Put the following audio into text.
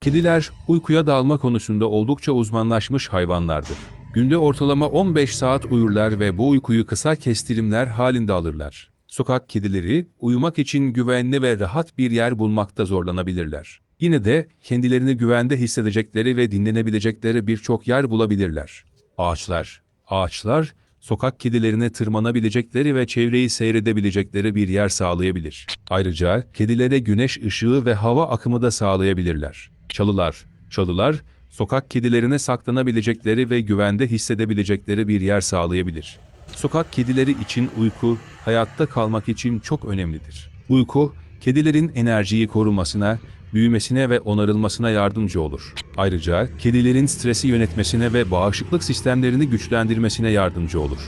Kediler uykuya dalma konusunda oldukça uzmanlaşmış hayvanlardır. Günde ortalama 15 saat uyurlar ve bu uykuyu kısa kestirimler halinde alırlar. Sokak kedileri uyumak için güvenli ve rahat bir yer bulmakta zorlanabilirler. Yine de kendilerini güvende hissedecekleri ve dinlenebilecekleri birçok yer bulabilirler. Ağaçlar. Ağaçlar, sokak kedilerine tırmanabilecekleri ve çevreyi seyredebilecekleri bir yer sağlayabilir. Ayrıca kedilere güneş ışığı ve hava akımı da sağlayabilirler. Çalılar. Çalılar, sokak kedilerine saklanabilecekleri ve güvende hissedebilecekleri bir yer sağlayabilir. Sokak kedileri için uyku, hayatta kalmak için çok önemlidir. Uyku, kedilerin enerjiyi korumasına, büyümesine ve onarılmasına yardımcı olur. Ayrıca kedilerin stresi yönetmesine ve bağışıklık sistemlerini güçlendirmesine yardımcı olur.